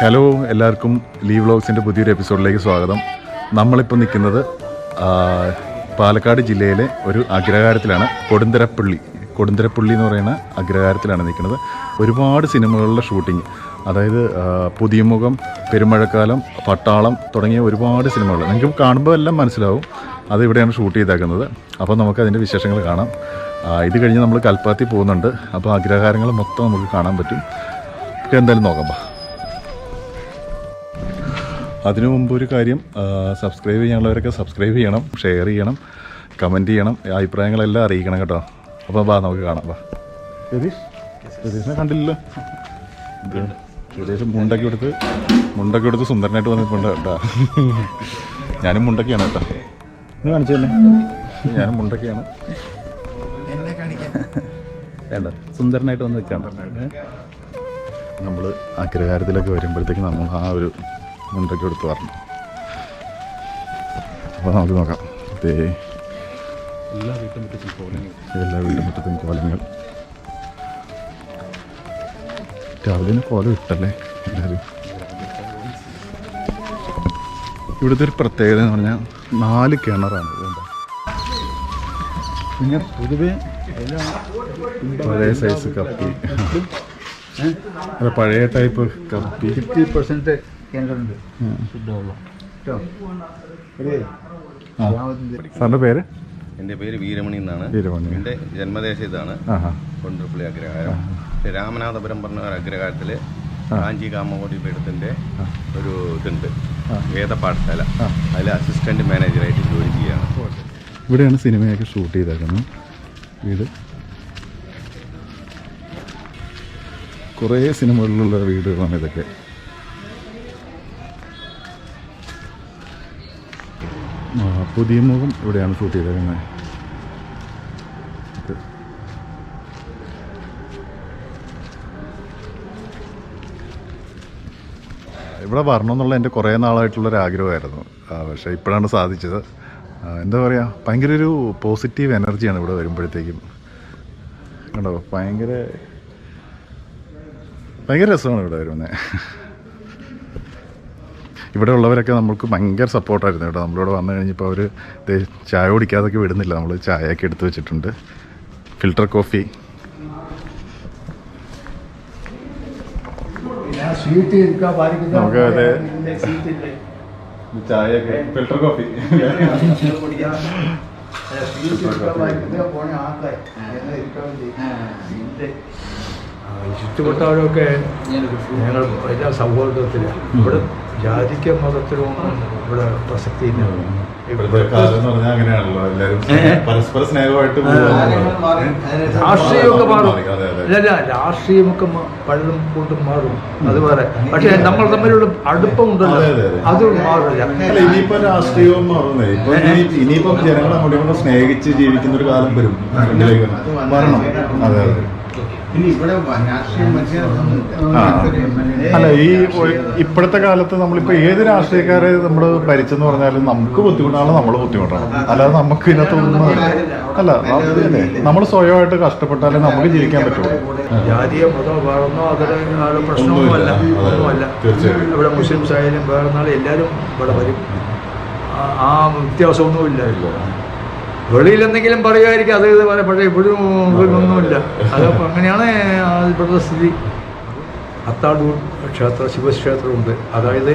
Hello എല്ലാവർക്കും leave വ്ളോഗ്സിന്റെ പുതിയൊരു എപ്പിസോഡിലേക്ക് സ്വാഗതം. നമ്മളിപ്പോൾ നിൽക്കുന്നത് പാലക്കാട് ജില്ലയിലെ ഒരു അഗ്രഹാരത്തിലാണ് കൊടുന്തരപ്പള്ളി. കൊടുന്തരപ്പള്ളി എന്ന് പറയുന്ന അഗ്രഹാരത്തിലാണ് നിൽക്കുന്നത്. ഒരുപാട് സിനിമകളുടെ ഷൂട്ടിംഗ് അതായത് പുതിയമുഖം പെരുമഴക്കാലം പട്ടാളം തുടങ്ങിയ ഒരുപാട് സിനിമകൾ. നിങ്ങൾക്ക് കാണുമ്പോൾ എല്ലാം മനസ്സിലാവും അത് ഇവിടെയാണ് ഷൂട്ട് ചെയ്തേക്കുന്നത്. അപ്പോൾ നമുക്ക് അതിന്റെ വിശേഷങ്ങൾ കാണാം. ഇത് കഴിഞ്ഞ് നമ്മൾ കൽപ്പാത്തി പോകുന്നുണ്ട്. അപ്പോൾ അഗ്രഹാരങ്ങൾ മൊത്തം നമുക്ക് കാണാൻ പറ്റും. എന്തായാലും നോക്കാം അതിനു മുമ്പ് ഒരു കാര്യം സബ്സ്ക്രൈബ് ചെയ്യാനുള്ളവരൊക്കെ സബ്സ്ക്രൈബ് ചെയ്യണം ഷെയർ ചെയ്യണം കമന്റ് ചെയ്യണം അഭിപ്രായങ്ങളെല്ലാം അറിയിക്കണം കേട്ടോ. അപ്പോൾ ബാ നമുക്ക് കാണാം ബാ രതീഷ്? രതീഷിനെ കണ്ടില്ലല്ലോ. ഇത് രതീഷ് മുണ്ടൊക്കെ എടുത്ത് മുണ്ടൊക്കെ എടുത്ത് സുന്ദരനായിട്ട് വന്നിട്ടുണ്ട് കേട്ടോ. ഞാനും മുണ്ടൊക്കെയാണ് കേട്ടോ. ഇന്ന് കാണിച്ചു തന്നെ. ഞാനും മുണ്ടൊക്കെയാണ്. വേണ്ട സുന്ദരനായിട്ട് വന്ന് നിൽക്കാം. നമ്മൾ അഗ്രഹാരത്തിലൊക്കെ വരുമ്പോഴത്തേക്ക് നമ്മൾ ആ ഒരു മുണ്ടൊക്കെ എടുത്ത് പറഞ്ഞു. അപ്പോൾ നമുക്ക് നോക്കാം. ദേ എല്ലാ വീട്ടുമുറ്റത്തും കോലങ്ങൾ എല്ലാ വീട്ടുമുറ്റത്തും കോലങ്ങൾ രാവിലെ കോലം ഇട്ടല്ലേ എല്ലാവരും? ഇവിടുത്തെ ഒരു പ്രത്യേകത എന്ന് പറഞ്ഞാൽ നാല് കിണറാണ് ഇതുണ്ടോ പിന്നെ പൊതുവേ പഴയ സൈസ് കപ്പി. പഴയ ടൈപ്പ് കപ്പി. ഫിഫ്റ്റി പെർസെന്റ് ശുദ്ധവെള്ളം സാറിന്റെ പേര്? എന്റെ പേര് വീരമണി എന്നാണ്. വീരമണി. എന്റെ ജന്മദേശം ഇതാണ്. കൊണ്ടുപുള്ളി അഗ്രഹാരം. രാമനാഥപുരം പറഞ്ഞ ഒരു അഗ്രഹാരത്തിൽ കാഞ്ചി കാമകോടി പീഠത്തിന്റെ ഒരു ഇതുണ്ട്. വേദപാഠശാല. അതിൽ അസിസ്റ്റന്റ് മാനേജറായിട്ട് ജോലി ചെയ്യാണ് ഇവിടെയാണ് സിനിമയൊക്കെ ഷൂട്ട് ചെയ്തേക്കുന്നത്. വീട്. കുറേ സിനിമകളിലുള്ള വീടുകളാണ് ഇതൊക്കെ. പുതിയ മുഖം ഇവിടെയാണ് ഷൂട്ട് ചെയ്തേക്കുന്നത്. ഇവിടെ ഇവിടെ വരണമെന്നുള്ള എന്റെ കുറേ നാളായിട്ടുള്ളൊരു ആഗ്രഹമായിരുന്നു പക്ഷേ ഇപ്പോഴാണ് സാധിച്ചത്. എന്താ പറയുക ഭയങ്കര ഒരു പോസിറ്റീവ് എനർജിയാണ് ഇവിടെ വരുമ്പോഴത്തേക്കും. കണ്ടോ ഭയങ്കര ഭയങ്കര രസമാണ് ഇവിടെ വരുന്നത്. ഇവിടെ ഉള്ളവരൊക്കെ നമുക്ക് ഭയങ്കര സപ്പോർട്ടായിരുന്നു കേട്ടോ. നമ്മളിവിടെ വന്നു കഴിഞ്ഞപ്പോൾ അവർ ചായ കുടിക്കാതൊക്കെ വിടുന്നില്ല. നമ്മൾ ചായയൊക്കെ എടുത്തു വെച്ചിട്ടുണ്ട്. Filter coffee. നമുക്ക് അതെ. Filter coffee. സീറ്റ് ഇരിക്കാൻ ചുറ്റുവട്ടവരൊക്കെ ഞങ്ങൾ എല്ലാ സൗഹൃദത്തിൽ ഇവിടെ ജാതിക്ക മതത്തിലൊന്നും ഇവിടെ പ്രസക്തിയില്ല ഇവിടുത്തെ കാലം എന്ന് അങ്ങനെയാണല്ലോ. എല്ലാവരും പരസ്പര സ്നേഹമായിട്ട് പോകുക രാഷ്ട്രീയമൊക്കെ മാറും. അല്ല രാഷ്ട്രീയമൊക്കെ പലതും കൊണ്ടും മാറും. അത് വേറെ പക്ഷേ നമ്മൾ തമ്മിലുള്ള അടുപ്പമുണ്ടല്ലോ ഉണ്ടല്ലോ. അതെ, മാറില്ല. ഇനിയിപ്പോ രാഷ്ട്രീയവും മാറുന്നേ. ഇനിയിപ്പം ജനങ്ങൾ അങ്ങോട്ടും സ്നേഹിച്ച് ജീവിക്കുന്ന ഒരു കാലം വരും. അതെ അതെ. അല്ല ഈ ഇപ്പോഴത്തെ കാലത്ത് നമ്മളിപ്പോ ഏത് രാഷ്ട്രീയക്കാരെ നമ്മൾ ഭരിച്ചെന്ന് പറഞ്ഞാലും നമുക്ക് ബുദ്ധിമുട്ടാണ് നമ്മൾ ബുദ്ധിമുട്ടാണ്. അല്ലാതെ നമുക്ക് ഇതിനകത്തൊന്നും അല്ല നമ്മൾ സ്വയമായിട്ട് കഷ്ടപ്പെട്ടാലേ നമുക്ക് ജീവിക്കാൻ പറ്റുള്ളൂ. ജാതിയോ മതമോ വേറൊന്നോ പ്രശ്നമൊന്നുമല്ല. ഒന്നുമല്ല. ഇവിടെ മുസ്ലിംസ് ആയാലും വേറെ നാളെ എല്ലാവരും ഇവിടെ വരും. ആ വ്യത്യാസമൊന്നുമില്ല. വെളിയിൽ എന്തെങ്കിലും പറയുമായിരിക്കും അത് ഇത് പോലെ. പക്ഷേ ഇപ്പോഴും ഒന്നുമില്ല അതപ്പോൾ അങ്ങനെയാണ് ഇവിടുത്തെ സ്ഥിതി. അത്താടൂർ ക്ഷേത്ര ശിവക്ഷേത്രമുണ്ട്. അതായത്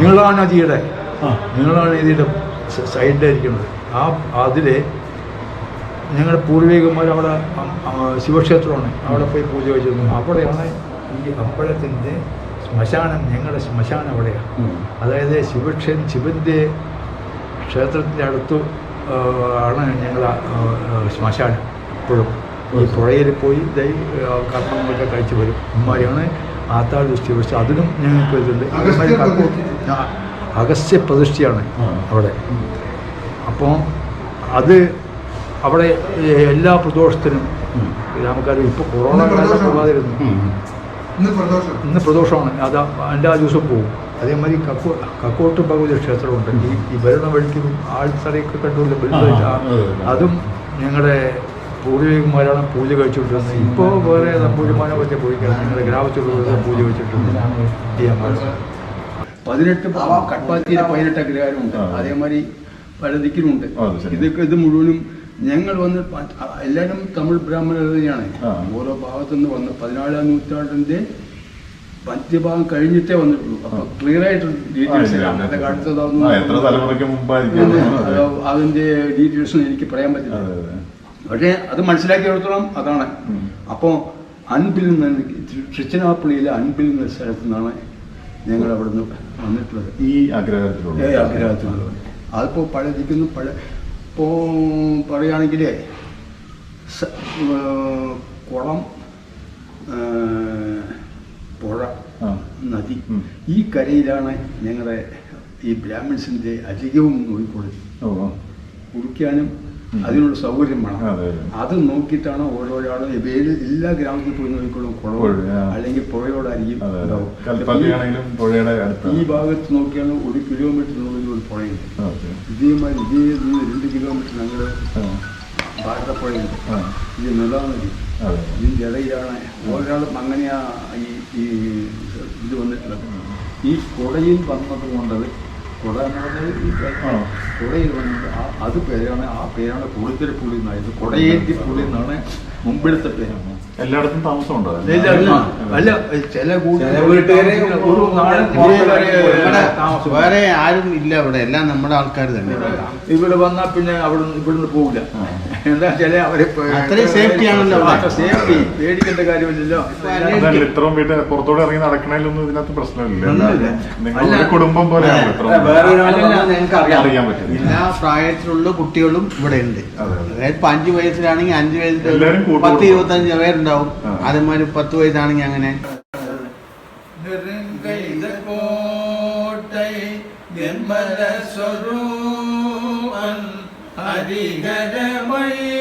നീളാണ് ആ. നിങ്ങളാണ് ഇതിന്റെ സൈഡിലായിരിക്കുന്നത്. ആ അതിൽ ഞങ്ങളുടെ പൂർവികന്മാർ അവിടെ ശിവക്ഷേത്രമാണ്. അവിടെ പോയി പൂജ വെച്ചിരുന്നു. അവിടെയാണ് ഈ അമ്പലത്തിന്റെ ശ്മശാനം ഞങ്ങളുടെ ശ്മശാനം അവിടെയാണ് അതായത് ശിവക്ഷേ ശിവന്റെ ക്ഷേത്രത്തിന്റെ അടുത്ത് ആണ് ഞങ്ങൾ ശ്മശാനം ഇപ്പോഴും. ഈ പുഴയിൽ പോയി ദൈ കർമ്മങ്ങളൊക്കെ കഴിച്ചു വരും. ഇമ്മാരിയാണ് ആത്താൾ ദൃഷ്ടി പക്ഷെ അതിനും ഞങ്ങൾക്ക് ഇതുണ്ട്. അഗസ്യ അഗസ്ത്യ പ്രതിഷ്ഠയാണ് അവിടെ. അപ്പോൾ അത് അവിടെ എല്ലാ പ്രദോഷത്തിനും രാമക്കാരും ഇപ്പോൾ കൊറോണ കാലം പോകാതിരുന്നു ഇന്ന് പ്രദോഷമാണ്. അത് എല്ലാ ദിവസവും പോകും അതേമാതിരി കക്കോ കക്കോട്ട് ഭഗവതി ക്ഷേത്രമുണ്ട്. ഈ ഈ വരുന്ന വഴിക്ക് ആൾത്തറയൊക്കെ കണ്ടുള്ള അതെ, അതെ. അതും ഞങ്ങളുടെ പൂർവികന്മാരാണ് പൂജ കഴിച്ചുകൊണ്ടിരുന്നത്. ഇപ്പോൾ വേറെ നമ്പൂരിമാരെ പറ്റി പോയിക്കാൻ ഞങ്ങളുടെ ഗ്രാമത്തിലുള്ള പൂജ വെച്ചിട്ടുണ്ട് പതിനെട്ട് കട്പാത്തിയിലെ പതിനെട്ട് അഗ്രഹാരമുണ്ട്. അതേമാതിരി പല ദിക്കിലുമുണ്ട് ആ, അത് ശരി. ഇതൊക്കെ ഇത് മുഴുവനും ഞങ്ങൾ വന്ന് എല്ലാവരും തമിഴ് ആ. ഓരോ ഭാഗത്തുനിന്ന് വന്ന് പതിനാലാം നൂറ്റാണ്ടിന്റെ മധ്യഭാഗം കഴിഞ്ഞിട്ടേ വന്നിട്ടുള്ളൂ. അപ്പൊ ക്ലിയർ ആയിട്ട് ഡീറ്റെയിൽസ്. അതിന്റെ ഡീറ്റെയിൽസ് എനിക്ക് പറയാൻ പറ്റില്ല. പക്ഷേ അത് മനസ്സിലാക്കിയെടുത്തോളം അതാണ്. അപ്പോ അപ്പോൾ അൻപിൽ നിന്ന് തൃച്ചിനാപ്പള്ളിയിലെ അൻപിൽ എന്ന സ്ഥലത്തു നിന്നാണ് ഞങ്ങൾ അവിടെ നിന്ന് വന്നിട്ടുള്ളത്. ഈ ആഗ്രഹത്തിലുള്ള. ഏ ആഗ്രഹത്തിലുള്ളത് അതിപ്പോൾ പഴയതിക്കുന്നു പഴയ ഇപ്പോൾ പറയുകയാണെങ്കിൽ കുളം പുഴ നദി. ഈ കരയിലാണ് ഞങ്ങളുടെ ഈ ബ്രാഹ്മിൻസിന്റെ അധികവും നോയിക്കൊള്ളുന്നത്. കുടിക്കാനും. അതിനുള്ള സൗകര്യം വേണം. അതെ, നോക്കിയിട്ടാണ് ഓരോരാളും വേൽ എല്ലാ ഗ്രാമത്തിൽ പോയി നോക്കിക്കൊള്ളും. കുളവും. അല്ലെങ്കിൽ പുഴയോടായിരിക്കും ഈ ഭാഗത്ത് നോക്കിയാണ് ഒരു കിലോമീറ്ററിനുള്ളിൽ ഒരു പുഴയുണ്ട്. ഇതേമാതിരി ഇതേ രണ്ട് കിലോമീറ്റർ ഞങ്ങൾ ആ. ഇത് നിലനിൽക്കും ഇതിന്റെ ഇടയിലാണ് ഒരാളും അങ്ങനെയാ ഈ ഈ ഇത് വന്നിട്ടുള്ളത്. ഈ കുടയിൽ വന്നത് കൊണ്ടത് കുട എന്ന് പറഞ്ഞത് ഈ ആ. കുടയിൽ വന്നത് ആ- അത് പേരാണ് ആ പേരാണ് കുളിത്തിരി പുള്ളി എന്നായത്. കുടയേറ്റി പുള്ളി എന്നാണ് മുമ്പിലത്തെ പേരാണ് എല്ലായിടത്തും താമസമുണ്ടോ. അല്ല ചില. വേറെ ആരും ഇല്ല ഇവിടെ. എല്ലാം നമ്മുടെ ആൾക്കാർ തന്നെ. ഇവിടെ വന്നാൽ പിന്നെ അവിടെ ഇവിടുന്ന് പോകില്ല എന്താ ചില അവർ സേഫ്റ്റി ആണല്ലോ സേഫ്റ്റി പേടിക്കേണ്ട കാര്യമില്ലല്ലോ. ഇത്രയും വീട്ട് പുറത്തോടെ ഇറങ്ങി നടക്കണേലൊന്നും ഇതിനകത്ത് പ്രശ്നമില്ല. നിങ്ങളുടെ കുടുംബം പോലെ അറിയാൻ പറ്റും എല്ലാ പ്രായത്തിലുള്ള കുട്ടികളും ഇവിടെ ഉണ്ട്. ഇപ്പൊ അഞ്ചു വയസ്സിലാണെങ്കിൽ അഞ്ചു വയസ്സിൽ പത്ത് ഇരുപത്തി അഞ്ച് പേരുണ്ടാവും. അതുമാതിരി പത്ത് വയസ്സാണെങ്കിൽ അങ്ങനെ. സ്വരൂ ஹரிகரமைதல்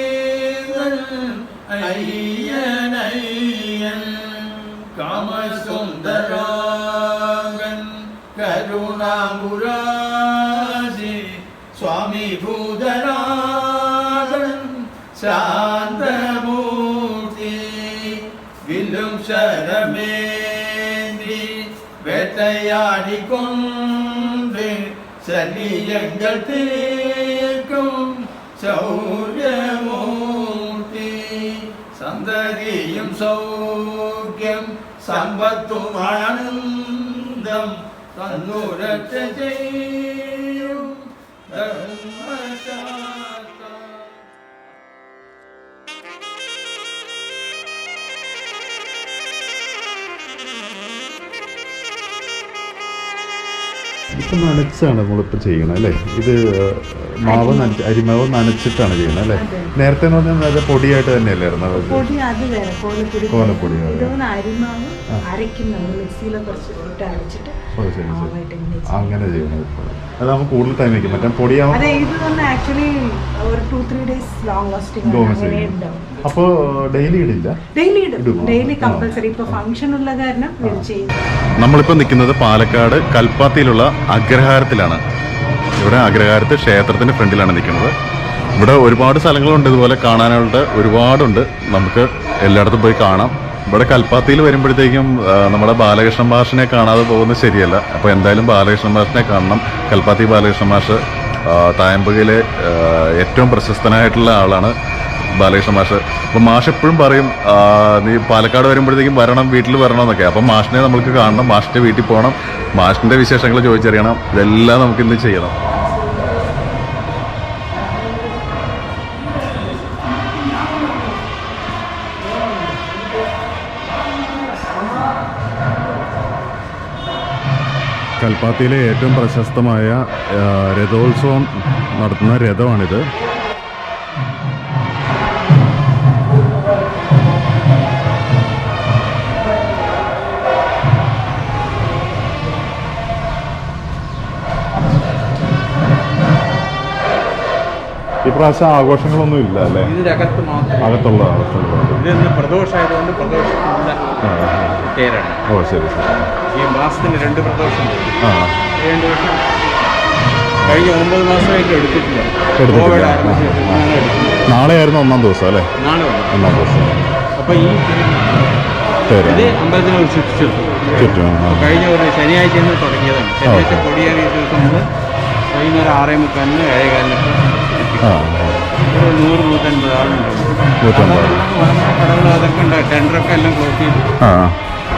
ஐயன் ஐயன் காமசுந்தராகன் கருணாமுராசி சுவாமி பூதராகன் சாந்தமூர்த்தி வில்லும் சரமேந்தி வேட்டையாடி கொண்டு சனியங்கள் தீர்க்கும் ശൗര്യമൂർത്തി സന്തതിയും സൗഖ്യം സമ്പത്തും ആനന്ദം തന്നുരക്ഷ ചെയ്യും ധർമ്മശാ ഇപ്പം നനച്ചാണ് നമ്മളിപ്പോൾ ചെയ്യണം അല്ലേ? ഇത് മാവ് നനച്ച് അരിമാവ് നനച്ചിട്ടാണ് ചെയ്യുന്നത് അല്ലേ? നേരത്തെ എന്ന് പറഞ്ഞാൽ നല്ല പൊടിയായിട്ട് തന്നെയല്ലായിരുന്നു അല്ലേ പൊടി അത് വേറെ കോലപ്പൊടി. കോലപ്പൊടി, അതെ. അരിമാവ് അരയ്ക്കുന്നത് മിക്സിയിൽ കുറച്ച് ഇട്ട് അരച്ചിട്ട് അങ്ങനെ ചെയ്യണം അത് നമുക്ക് കൂടുതൽ ടൈം വെക്കും മറ്റേ പൊടിയാവും അപ്പോ ഡെയിലി ഇടില്ല? ഡെയിലി ഇടും. ഡെയിലി ആ. കമ്പൽസറി ഇപ്പൊ ഫംഗ്ഷൻ ഉള്ള കാരണം ഇത് ചെയ്യും. നമ്മളിപ്പോൾ നിൽക്കുന്നത് പാലക്കാട് കൽപ്പാത്തിയിലുള്ള അഗ്രഹാരത്തിലാണ്. ഇവിടെ അഗ്രഹാരത്ത് ക്ഷേത്രത്തിന്റെ ഫ്രണ്ടിലാണ് നിൽക്കുന്നത്. ഇവിടെ ഒരുപാട് സ്ഥലങ്ങളുണ്ട്. ഇതുപോലെ കാണാനായിട്ട് ഒരുപാടുണ്ട്. നമുക്ക് എല്ലായിടത്തും പോയി കാണാം. ഇവിടെ കൽപ്പാത്തിയിൽ വരുമ്പോഴത്തേക്കും നമ്മുടെ ബാലകൃഷ്ണൻ മാഷിനെ കാണാതെ പോകുന്നത് ശരിയല്ല. അപ്പോൾ എന്തായാലും ബാലകൃഷ്ണൻ മാഷിനെ കാണണം. കൽപ്പാത്തി ബാലകൃഷ്ണൻ മാഷ് തായമ്പുകയിലെ ഏറ്റവും പ്രശസ്തനായിട്ടുള്ള ആളാണ് ബാലകൃഷ്ണൻ മാഷ്. അപ്പം മാഷ് എപ്പോഴും പറയും നീ പാലക്കാട് വരുമ്പോഴത്തേക്കും വരണം വീട്ടിൽ വരണം എന്നൊക്കെ അപ്പം മാഷിനെ നമുക്ക് കാണണം മാഷിന്റെ വീട്ടിൽ പോകണം മാഷിന്റെ വിശേഷങ്ങൾ ചോദിച്ചറിയണം. ഇതെല്ലാം നമുക്ക് ഇന്ന് ചെയ്യണം. കൽപ്പാത്തിയിലെ ഏറ്റവും പ്രശസ്തമായ രഥോത്സവം നടത്തുന്ന രഥമാണിത്. ഇപ്രാവശ്യം ആഘോഷങ്ങളൊന്നും ഇല്ല അല്ലേ? അകത്തുള്ള അകത്തുള്ള. പ്രദോഷമായതുകൊണ്ട് ആ. പേരാണ്. ഓ ശരി ശരി. ഈ മാസത്തിന് രണ്ട് പ്രദോഷം ആ. രണ്ട് വർഷം കഴിഞ്ഞ ഒമ്പത് മാസമായിട്ട് എടുത്തിട്ടില്ല. എടുത്തിട്ടില്ല. ആ, ആ. ഞാൻ എടുത്തില്ല നാളെ ആയിരുന്നു ഒന്നാം ദിവസം അല്ലേ? നാളെ വന്നു ഒന്നാം ദിവസം. അപ്പൊ ഈ പേര് ഇത് അമ്പലത്തിന് ഒരു ചുറ്റും ചുറ്റും. ആ. കഴിഞ്ഞ ഒരു ശനിയാഴ്ച തുടങ്ങിയതാണ്. ശനിയാഴ്ച കൊടിയേറിയ ദിവസം മുതൽ വൈകുന്നേരം ആറേ മുക്കാലിന് ഏഴേ കാലിനൊക്കെ ആ. ഒരു നൂറ് നൂറ്റൻപത് ആളുണ്ടാവും നൂറ്റമ്പത് കടകൾ അതൊക്കെ ഉണ്ട്. ടെൻഡറൊക്കെ എല്ലാം ക്ലോസ് ചെയ്തു. ആ.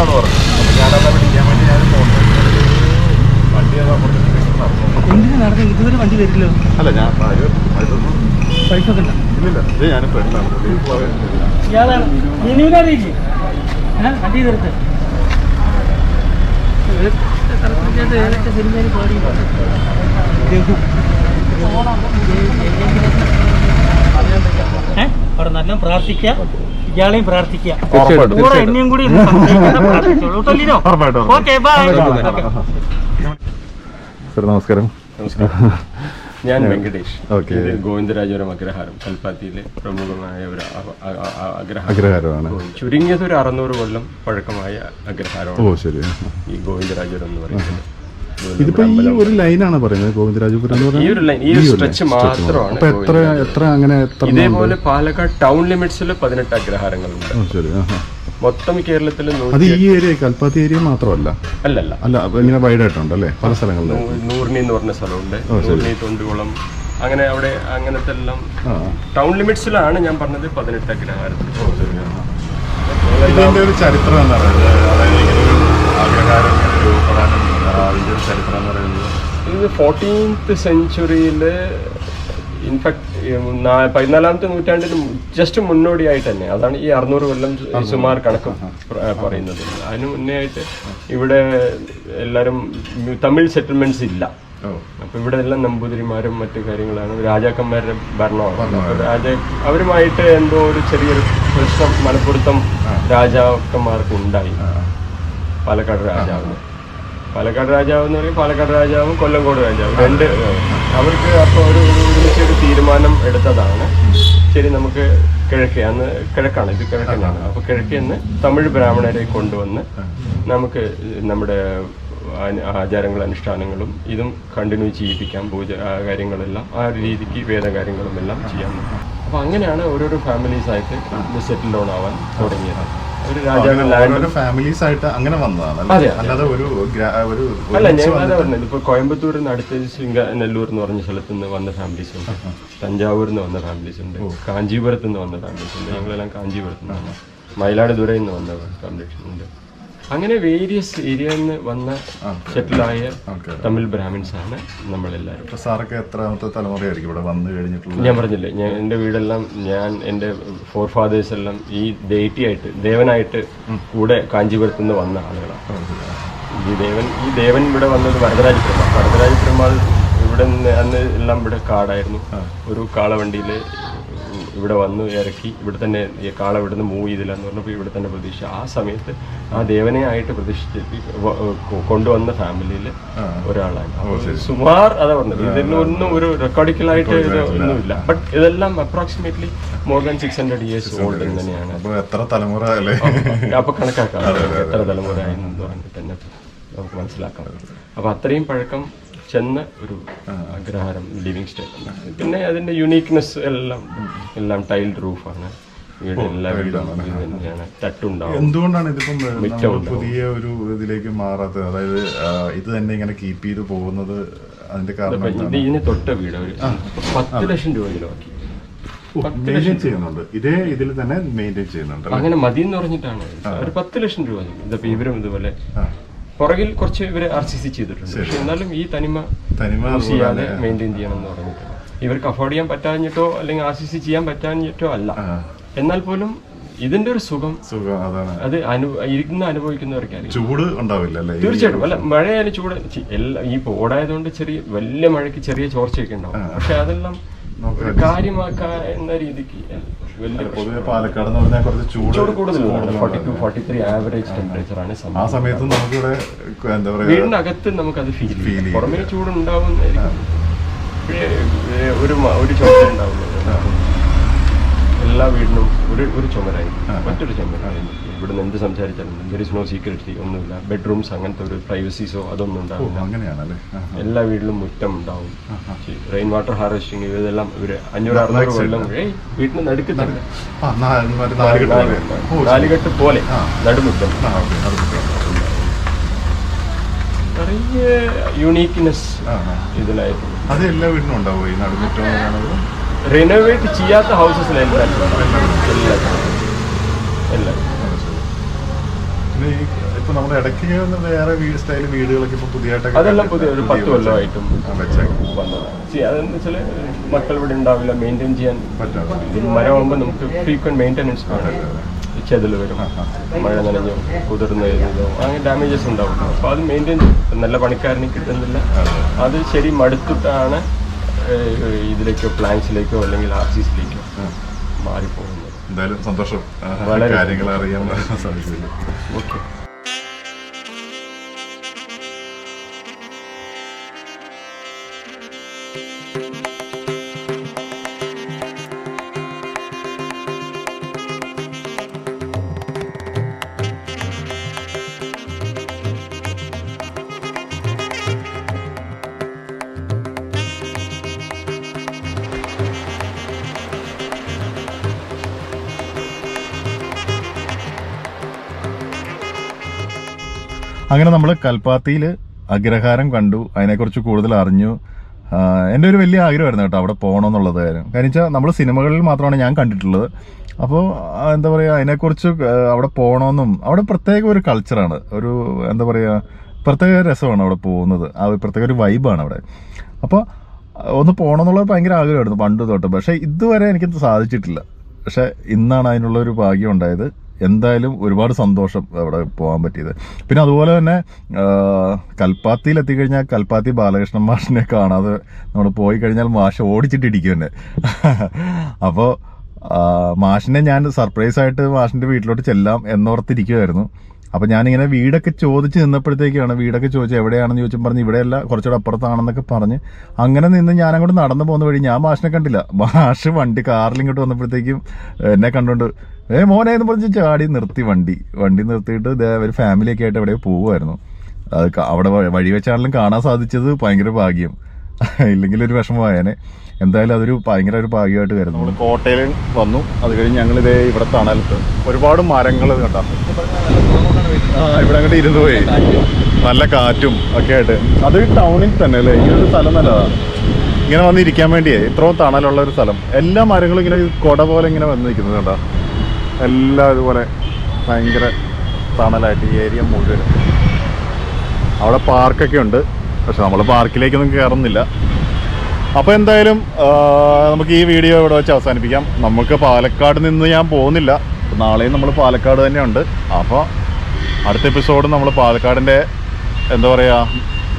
ഞാനതാ വിളിക്കാൻ വേണ്ടി ഞാൻ ഫോൺ വണ്ടി അത് അപ്പുറത്തേക്ക് എന്തിനു നടന്നു ഇതുവരെ വണ്ടി വരില്ലോ? അല്ല ഞാൻ പൈസ ഇല്ലില്ല. ഇത് ഞാൻ ഫ്രണ്ടാണ് അറിയില്ലേ വണ്ടി തീർത്ത് സിനിമയിൽ പാടി ഏഹ് അവിടെ നല്ല പ്രാർത്ഥിക്കുക ഇയാളെയും പ്രാർത്ഥിക്കുക. കൂടെ എന്നെയും കൂടി ഒന്ന് സംശയിക്കാതെ പ്രാർത്ഥിച്ചോളൂ. കേട്ടോ ഓക്കെ ബൈ സർ നമസ്കാരം. ഞാൻ വെങ്കടേഷ്. ഇത് ഗോവിന്ദരാജപുരം അഗ്രഹാരം. കൽപ്പാത്തിയിലെ പ്രമുഖമായ ഒരു അഗ്രഹാരമാണ്. ചുരുങ്ങിയത് ഒരു അറുന്നൂറ് കൊല്ലം പഴക്കമായ ഓ അഗ്രഹാരമാണ് ശരി. ഈ ഗോവിന്ദരാജപുരം എന്ന് പറയുന്നത്. ഇതിപ്പോ ഈ ഒരു ലൈനാണ് പറയുന്നത് ഗോവിന്ദരാജപുരം എന്ന് ഈ ഒരു ലൈൻ ഈ ഒരു സ്ട്രെച്ച് മാത്രമാണ് അപ്പൊ എത്ര എത്ര അങ്ങനെ എത്ര ഇതേപോലെ പാലക്കാട് ടൗൺ ലിമിറ്റ്സിൽ പതിനെട്ട് അഗ്രഹാരങ്ങളുണ്ട് ഓ ശരി. ആഹാ. മൊത്തം കേരളത്തിൽ അത് ഈ ഏരിയ കൽപ്പാത്തി ഏരിയ മാത്രമല്ല? അല്ലല്ല. അല്ല അപ്പൊ ഇങ്ങനെ വൈഡ് ആയിട്ടുണ്ട് അല്ലേ? പല സ്ഥലങ്ങളിലും നൂ- നൂറിനി എന്ന് പറഞ്ഞ സ്ഥലമുണ്ട്. നൂറിനി തൊണ്ടുകുളം അങ്ങനെ അവിടെ അങ്ങനത്തെ എല്ലാം ആ. ടൗൺ ലിമിറ്റ്സിലാണ് ഞാൻ പറഞ്ഞത് പതിനെട്ട് അഗ്രഹാരത്തിൽ ഇതിന്റെ ഒരു ചരിത്രം എന്ന് പറയുന്നത് അതായത് ഇങ്ങനെ ഒരു അഗ്രഹാരം ഒരു ആ, ഇതിന്റെ ഒരു ചരിത്രം എന്ന് പറയുന്നത്. ഇത് ഫോർട്ടീൻത്ത് സെഞ്ചുറിയിൽ ഇൻഫാക്ട് പതിനാലാമത്തെ നൂറ്റാണ്ടിന് ജസ്റ്റ് മുന്നോടിയായിട്ട് തന്നെ അതാണ് ഈ അറുന്നൂറ് കൊല്ലം സുമാർ കണക്ക് പറയുന്നത്. അതിന് മുന്നേ ആയിട്ട് ഇവിടെ എല്ലാവരും തമിഴ് സെറ്റിൽമെന്റ്സ് ഇല്ല. അപ്പൊ ഇവിടെ എല്ലാം നമ്പൂതിരിമാരും മറ്റു കാര്യങ്ങളാണ്. രാജാക്കന്മാരുടെ ഭരണമാണ്. രാജ അവരുമായിട്ട് എന്തോ ഒരു ചെറിയൊരു പ്രശ്നം മലപ്പുറത്തും രാജാക്കന്മാർക്ക് ഉണ്ടായി പാലക്കാട് രാജാവിന്. പാലക്കാട് രാജാവ് എന്ന് പറയും പാലക്കാട് രാജാവും കൊല്ലംകോട് രാജാവും. രണ്ട് അവർക്ക് അപ്പോൾ ഒരു ഒരു ഒരുമിച്ച് ഒരു തീരുമാനം എടുത്തതാണ്. ശരി നമുക്ക് കിഴക്കേ അന്ന് കിഴക്കാണ് ഇത് കിഴക്കനാണ് അപ്പോൾ കിഴക്കേന്ന് തമിഴ് ബ്രാഹ്മണരെ കൊണ്ടുവന്ന് നമുക്ക് നമ്മുടെ ആചാരങ്ങളും അനുഷ്ഠാനങ്ങളും ഇതും കണ്ടിന്യൂ ചെയ്യിപ്പിക്കാം പൂജ കാര്യങ്ങളെല്ലാം ആ ഒരു രീതിക്ക് വേദകാര്യങ്ങളും എല്ലാം ചെയ്യാൻ. അപ്പോൾ അങ്ങനെയാണ് ഓരോരോ ഫാമിലീസ് ആയിട്ട് ഇത് സെറ്റിൽ ഡൗൺ ആവാൻ തുടങ്ങിയത്. ഒരു രാജാവ് ലാൻഡ് ഫാമിലീസ് ആയിട്ട് അങ്ങനെ വന്നതാണ്. അല്ലാതെ ഒരു ഒരു അല്ല ഞാൻ അതാ വന്നിട്ട് പറഞ്ഞത്. ഇപ്പോൾ കോയമ്പത്തൂരിൽ നിന്ന് അടുത്ത് നെല്ലൂർ എന്ന് പറഞ്ഞ സ്ഥലത്ത് നിന്ന് വന്ന ഫാമിലീസ് ഉണ്ട്. തഞ്ചാവൂരിൽ നിന്ന് വന്ന ഫാമിലീസ് ഉണ്ട്. കാഞ്ചീപുരത്ത് നിന്ന് വന്ന ഫാമിലീസ് ഉണ്ട്. ഞങ്ങളെല്ലാം കാഞ്ചീപുരത്ത് നിന്ന് മയിലാടുതുറയിൽ നിന്ന് വന്ന ഫാമിലീസ് ഉണ്ട്. അങ്ങനെ വേരിയസ് ഏരിയയിൽ നിന്ന് വന്ന സെറ്റിലായ തമിഴ് ബ്രാഹ്മിൻസ് ആണ് നമ്മളെല്ലാവരും. സാറൊക്കെ എത്രാമത്തെ തലമുറയായിരിക്കും ഇവിടെ വന്നു കഴിഞ്ഞിട്ടുള്ളത്? ഞാൻ പറഞ്ഞില്ലേ ഞാൻ എന്റെ വീടെല്ലാം ഞാൻ എന്റെ ഫോർ ഫാദേഴ്സ് എല്ലാം ഈ ദേറ്റിയായിട്ട് ആയിട്ട് ദേവനായിട്ട് കൂടെ കാഞ്ചീപുരത്ത് നിന്ന് വന്ന ആളുകളാണ്. ഈ ദേവൻ ഈ ദേവൻ ഇവിടെ വന്നത് വരദരാജ പെരുമാൾ. വരദരാജ പെരുമാൾ ഇവിടെ നിന്ന് അന്ന് എല്ലാം ഇവിടെ കാടായിരുന്നു. ഒരു കാളവണ്ടിയിൽ ഇവിടെ വന്നു ഇറക്കി ഇവിടെ തന്നെ ഈ കാള ഇവിടെ നിന്ന് മൂവ് ചെയ്തില്ല എന്ന് പറഞ്ഞപ്പോൾ ഇവിടെ തന്നെ പ്രതീക്ഷ. ആ സമയത്ത് ആ ദേവനെ ആയിട്ട് പ്രതിഷ്ഠിച്ച് കൊണ്ടുവന്ന ഫാമിലിയിൽ ഒരാളാണ്. സുമാർ അതാ പറഞ്ഞത് ഇതിലൊന്നും ഒരു റെക്കോർഡിക്കലായിട്ട് ആയിട്ട് ഒന്നുമില്ല. ബട്ട് ഇതെല്ലാം approximately more than six hundred years old തന്നെയാണ്. അപ്പൊ എത്ര തലമുറ അപ്പൊ കണക്കാക്കാം. എത്ര തലമുറ എന്ന് പറഞ്ഞിട്ട് തന്നെ നമുക്ക് മനസ്സിലാക്കാം. അപ്പൊ അത്രയും പഴക്കം ചെന്ന ഒരു അഗ്രഹാരം ലിവിങ് സ്റ്റൈൽ പിന്നെ അതിന്റെ യുണീക്നെസ് എല്ലാം എല്ലാം ടൈൽഡ് റൂഫാണ് എന്തുകൊണ്ടാണ് ഇതിപ്പം പുതിയ ഒരു ഇതിലേക്ക് മാറാത്തത്? അതായത് ഇത് തന്നെ ഇങ്ങനെ കീപ്പ് ചെയ്ത് പോകുന്നത് അതിന്റെ കാരണം ഇതിന് തൊട്ട വീട് ഒരു പത്ത് ലക്ഷം രൂപ ചിലവാക്കി മെയിന്റെയിൻ ചെയ്യുന്നുണ്ട്. ഇതേ ഇതിൽ തന്നെ മെയിന്റെയിൻ ചെയ്യുന്നുണ്ട് അങ്ങനെ മതി എന്ന് പറഞ്ഞിട്ടാണ് ഒരു പത്ത് ലക്ഷം രൂപ ഇതിപ്പോ ഇവരും ഇതുപോലെ പുറകിൽ കുറച്ച് ഇവർ ആർ സി സി ചെയ്തിട്ടുണ്ട്. പക്ഷെ എന്നാലും ഈ തനിമ തനിമ ചെയ്യാതെ മെയിന്റെയിൻ ചെയ്യണം എന്ന് പറഞ്ഞിട്ട് ഇവർക്ക് അഫോർഡ് ചെയ്യാൻ പറ്റാഞ്ഞിട്ടോ അല്ലെങ്കിൽ ആർ സി സി ചെയ്യാൻ പറ്റാഞ്ഞിട്ടോ അല്ല. എന്നാൽ പോലും ഇതിന്റെ ഒരു സുഖം സുഖം അതാണ്. അത് ഇരുന്ന് അനുഭവിക്കുന്നവർക്ക് ചൂട് ഉണ്ടാവില്ല തീർച്ചയായിട്ടും. അല്ല മഴയായാലും ചൂട് എല്ലാം ഈ ഓടായതുകൊണ്ട് ചെറിയ വലിയ മഴയ്ക്ക് ചെറിയ ചോർച്ചയൊക്കെ ഉണ്ടാവും. പക്ഷെ അതെല്ലാം കാര്യമാക്കാ എന്ന രീതിക്ക് പൊതുവെ പാലക്കാട് എന്ന് പറഞ്ഞാൽ കുറച്ച് ചൂട് കൂടുതലാണ്. Forty two forty three average temperature ആണ് ആ സമയത്തും നമുക്കിവിടെ എന്താ പറയുക വീടിനകത്ത് നമുക്കത് ഫീൽ ചെയ്യും. പുറമേ ചൂടുണ്ടാവുന്നതായിരിക്കും. ഒരു ഒരു ചോദ്യം ഉണ്ടാവുന്നത് എല്ലാ വീടിനും ഒരു ഒരു ചുമരായി. മറ്റൊരു ചുമരായി. ഇവിടുന്ന് എന്ത് സംസാരിച്ചാലും ദർ ഇസ് നോ സീക്രട്ടി ഒന്നുമില്ല. ബെഡ്റൂംസ് അങ്ങനത്തെ ഒരു പ്രൈവസീസോ അതൊന്നും ഉണ്ടാവില്ല. അങ്ങനെയാണല്ലേ. എല്ലാ വീട്ടിലും മുറ്റം ഉണ്ടാവും. റെയിൻ വാട്ടർ ഹാർവെസ്റ്റിംഗ് ഇതെല്ലാം ഒരു അഞ്ഞൂറ് അറുന്നൂറ് കൊല്ലം വീട്ടിന് നടുക്ക് നാലുകെട്ട് പോലെ. നടുമുറ്റം. നിറയെ യൂണീക്ക്നെസ്. ഇതിലായിരുന്നു അത് എല്ലാ വീടിനും ഉണ്ടാവും ഈ നടുമുറ്റം റിനോവേറ്റ് ചെയ്യാത്ത ഹൗസസിലെല്ലാം എല്ലാം ഇപ്പൊ നമ്മുടെ ഇടയ്ക്ക് വന്ന വേറെ വീട് സ്റ്റൈൽ വീടുകളൊക്കെ ഇപ്പൊ പുതിയതായിട്ടൊക്കെ അതെല്ലാം പുതിയ ഒരു പത്ത് കൊല്ലമായിട്ടും ആ, വെച്ചേക്കും. വന്നതാണ് See, അതെന്ന് വെച്ചാൽ മക്കൾ ഇവിടെ ഉണ്ടാവില്ല മെയിന്റെയിൻ ചെയ്യാൻ പറ്റാതെ. ഇത് മരമാകുമ്പോൾ നമുക്ക് ഫ്രീക്വന്റ് മെയിന്റെനൻസ് വേണം. ചെതൽ വരും. മഴ നനഞ്ഞു കുതിർന്ന് കഴിഞ്ഞതോ അങ്ങനെ ഡാമേജസ് ഉണ്ടാവും. അപ്പോൾ അത് മെയിന്റെയിൻ നല്ല പണിക്കാരന് കിട്ടുന്നില്ല. അത് ശരി മടുത്തിട്ടാണ് ഇതിലേക്കോ പ്ലാൻസിലേക്കോ അല്ലെങ്കിൽ ആർ സിസിലേക്കോ മാറിപ്പോകുന്നത്. എന്തായാലും സന്തോഷം. കാര്യങ്ങൾ അറിയാൻ സാധിച്ചില്ല ഓക്കെ. അങ്ങനെ നമ്മൾ കൽപ്പാത്തിയിൽ അഗ്രഹാരം കണ്ടു അതിനെക്കുറിച്ച് കൂടുതൽ അറിഞ്ഞു. എന്റെ ഒരു വലിയ ആഗ്രഹമായിരുന്നു കേട്ടോ അവിടെ പോകണമെന്നുള്ളത് കാര്യം. കാരണം വെച്ചാൽ നമ്മൾ സിനിമകളിൽ മാത്രമാണ് ഞാൻ കണ്ടിട്ടുള്ളത്. അപ്പോൾ എന്താ പറയുക അതിനെക്കുറിച്ച് അവിടെ പോകണമെന്നും അവിടെ പ്രത്യേക ഒരു കൾച്ചറാണ് ഒരു എന്താ പറയുക പ്രത്യേക രസമാണ് അവിടെ പോകുന്നത്. ആ പ്രത്യേക ഒരു വൈബാണ് അവിടെ. അപ്പോൾ ഒന്ന് പോകണം എന്നുള്ളത് ഭയങ്കര ആഗ്രഹമായിരുന്നു പണ്ട് തൊട്ട്. പക്ഷേ ഇതുവരെ എനിക്ക് സാധിച്ചിട്ടില്ല. പക്ഷേ ഇന്നാണ് അതിനുള്ള ഒരു ഭാഗ്യം ഉണ്ടായത്. എന്തായാലും ഒരുപാട് സന്തോഷം അവിടെ പോകാൻ പറ്റിയത്. പിന്നെ അതുപോലെ തന്നെ കൽപ്പാത്തിയിൽ എത്തിക്കഴിഞ്ഞാൽ കൽപ്പാത്തി ബാലകൃഷ്ണൻ മാഷിനെ കാണാതെ നമ്മൾ പോയി കഴിഞ്ഞാൽ മാഷ് ഓടിച്ചിട്ടിരിക്കും തന്നെ അപ്പോൾ മാഷിനെ ഞാൻ സർപ്രൈസ് ആയിട്ട് മാഷിന്റെ വീട്ടിലോട്ട് ചെല്ലാം എന്നോർത്തിരിക്കുമായിരുന്നു അപ്പൊ ഞാനിങ്ങനെ വീടൊക്കെ ചോദിച്ച് നിന്നപ്പോഴത്തേക്കാണ് വീടൊക്കെ ചോദിച്ച് എവിടെയാണെന്ന് ചോദിച്ചും പറഞ്ഞ് ഇവിടെയല്ല കുറച്ചുകൂടെ അപ്പുറത്താണെന്നൊക്കെ പറഞ്ഞ് അങ്ങനെ നിന്ന് ഞാൻ അങ്ങോട്ട് നടന്നു പോകുന്ന വഴി ഞാൻ മാഷിനെ കണ്ടില്ല. മാഷ് വണ്ടി കാറിൽ ഇങ്ങോട്ട് വന്നപ്പോഴത്തേക്കും എന്നെ കണ്ടോണ്ട് ഏ മോനെ എന്ന് പറഞ്ഞ് ചാടി നിർത്തി വണ്ടി. വണ്ടി നിർത്തിയിട്ട് ഒരു ഫാമിലിയൊക്കെ ആയിട്ട് എവിടെയോ പോവുമായിരുന്നു. അത് അവിടെ വഴി വെച്ചാണെങ്കിലും കാണാൻ സാധിച്ചത് ഭയങ്കര ഭാഗ്യം. ഇല്ലെങ്കിൽ ഒരു വിഷമമായേനെ. എന്തായാലും അതൊരു ഭയങ്കര ഒരു ഭാഗ്യമായിട്ട് കരുതുന്നു നമ്മൾ കോട്ടയിൽ വന്നു. അത് കഴിഞ്ഞ് ഞങ്ങൾ ഇതേ ഇവിടെ തണലത്ത് ഒരുപാട് മരങ്ങൾ കണ്ട. ആ ഇവിടെ അങ്ങോട്ട് ഇരുന്ന് പോയി. നല്ല കാറ്റും ഒക്കെ ആയിട്ട്. അത് ടൗണിൽ തന്നെ അല്ലേ? ഈ ഒരു സ്ഥലം നല്ലതാണ് ഇങ്ങനെ വന്നിരിക്കാൻ വേണ്ടിയേ ഇത്രയും തണലുള്ള ഒരു സ്ഥലം. എല്ലാ മരങ്ങളും ഇങ്ങനെ കൊട പോലെ ഇങ്ങനെ വന്ന് നിൽക്കുന്നത് കേട്ടോ എല്ലാം ഇതുപോലെ ഭയങ്കര തണലായിട്ട് ഈ ഏരിയ മുഴുവൻ അവിടെ പാർക്കൊക്കെ ഉണ്ട്. പക്ഷെ നമ്മൾ പാർക്കിലേക്കൊന്നും കയറുന്നില്ല. അപ്പോൾ എന്തായാലും നമുക്ക് ഈ വീഡിയോ ഇവിടെ വെച്ച് അവസാനിപ്പിക്കാം. നമുക്ക് പാലക്കാട് നിന്ന് ഞാൻ പോകുന്നില്ല. നാളെയും നമ്മൾ പാലക്കാട് തന്നെ ഉണ്ട് അപ്പോൾ അടുത്ത എപ്പിസോഡ് നമ്മൾ പാലക്കാടിന്റെ എന്താ പറയുക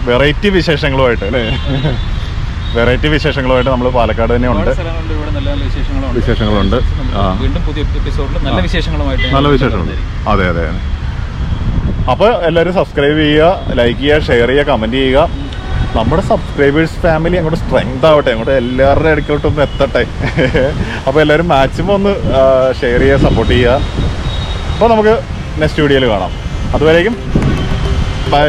വെറൈറ്റി വിശേഷങ്ങളുമായിട്ട് അല്ലേ? വെറൈറ്റി വിശേഷങ്ങളുമായിട്ട് നമ്മൾ പാലക്കാട് തന്നെ ഉണ്ട്. വിശേഷങ്ങളുണ്ട്. വീണ്ടും പുതിയ എപ്പിസോഡിൽ നല്ല വിശേഷങ്ങളുമായിട്ട് നല്ല വിശേഷങ്ങളുണ്ട് അതെ അതെ അതെ. അപ്പോൾ എല്ലാവരും സബ്സ്ക്രൈബ് ചെയ്യുക ലൈക്ക് ചെയ്യുക ഷെയർ ചെയ്യുക കമന്റ് ചെയ്യുക. നമ്മുടെ സബ്സ്ക്രൈബേഴ്സ് ഫാമിലി അങ്ങോട്ട് സ്ട്രെങ്ത് ആവട്ടെ അങ്ങോട്ട് എല്ലാവരുടെ ഇടയ്ക്കോട്ടൊന്ന് എത്തട്ടെ. അപ്പോൾ എല്ലാവരും മാക്സിമം ഒന്ന് ഷെയർ ചെയ്യുക സപ്പോർട്ട് ചെയ്യുക. അപ്പോൾ നമുക്ക് നെക്സ്റ്റ് വീഡിയോയിൽ കാണാം. അതുവരേക്കും. ബൈ